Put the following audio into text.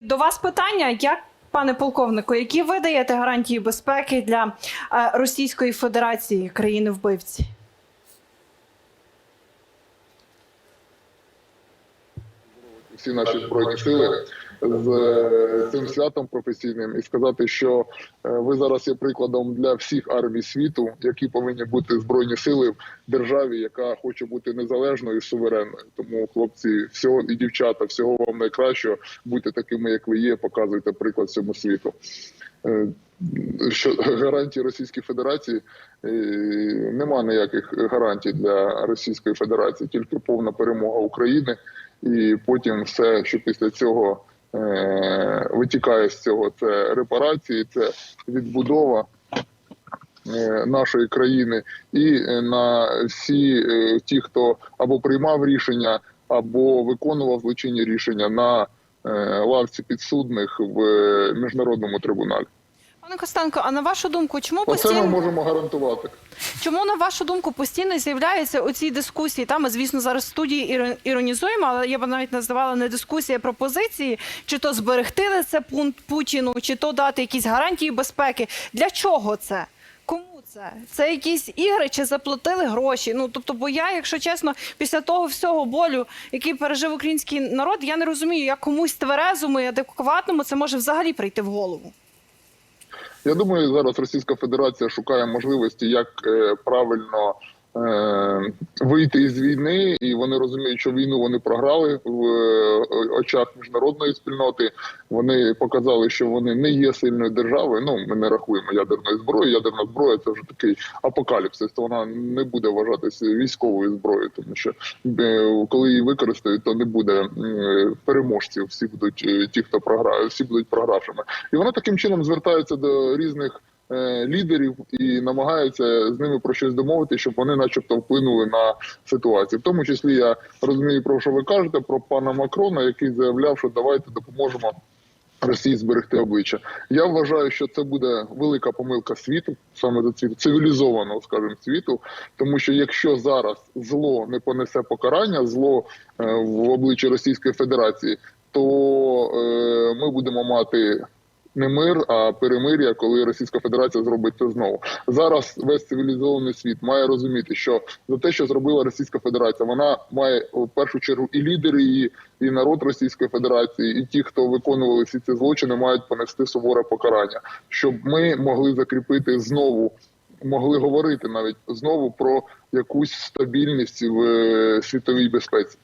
До вас питання, як пане полковнику, які ви даєте гарантії безпеки для е, Російської Федерації країни вбивці? всі наші збройні сили з е, цим святом професійним і сказати, що е, ви зараз є прикладом для всіх армій світу, які повинні бути збройні сили в державі, яка хоче бути незалежною і суверенною. Тому, хлопці, всього і дівчата, всього вам найкращого. Будьте такими, як ви є. Показуйте приклад всьому світу. Е, Що гарантії Російської Федерації нема ніяких гарантій для Російської Федерації, тільки повна перемога України, і потім все, що після цього витікає з цього, це репарації, це відбудова е, нашої країни, і е, на всі е, ті, хто або приймав рішення, або виконував злочинні рішення на е, лавці підсудних в е, міжнародному трибуналі. Пане Костенко, а на вашу думку, чому Оце ми постійно можемо гарантувати. чому на вашу думку постійно з'являються оці дискусії? Там ми, звісно, зараз в студії іро- іронізуємо, але я б навіть називала не дискусія а пропозиції, чи то зберегти це пункт Путіну, чи то дати якісь гарантії безпеки. Для чого це? Кому це? Це якісь ігри чи заплатили гроші? Ну тобто, бо я, якщо чесно, після того всього болю, який пережив український народ, я не розумію, як комусь тверезому і адекватному це може взагалі прийти в голову. Я думаю, зараз Російська Федерація шукає можливості, як е, правильно вийти із війни, і вони розуміють, що війну вони програли в е, очах міжнародної спільноти. Вони показали, що вони не є сильною державою. Ну ми не рахуємо ядерної зброї. Ядерна зброя це вже такий апокаліпсис. То вона не буде вважатися військовою зброєю, тому що е, коли її використають, то не буде переможців. Всі будуть е, ті, хто програє, всі будуть програвшими. І вона таким чином звертається до різних е, лідерів і намагається з ними про щось домовити, щоб вони, начебто, вплинули на ситуацію. В тому числі я розумію, про що ви кажете про пана Макрона, який заявляв, що давайте допоможемо. Росії зберегти обличчя. Я вважаю, що це буде велика помилка світу, саме до світу, цивілізованого, скажімо, світу. Тому що якщо зараз зло не понесе покарання, зло е, в обличчі Російської Федерації, то е, ми будемо мати не мир, а перемир'я, коли Російська Федерація зробить це знову. Зараз весь цивілізований світ має розуміти, що за те, що зробила Російська Федерація, вона має в першу чергу і лідери її, і народ Російської Федерації, і ті, хто виконували всі ці злочини, мають понести суворе покарання, щоб ми могли закріпити знову. Могли говорити навіть знову про якусь стабільність в е, світовій безпеці.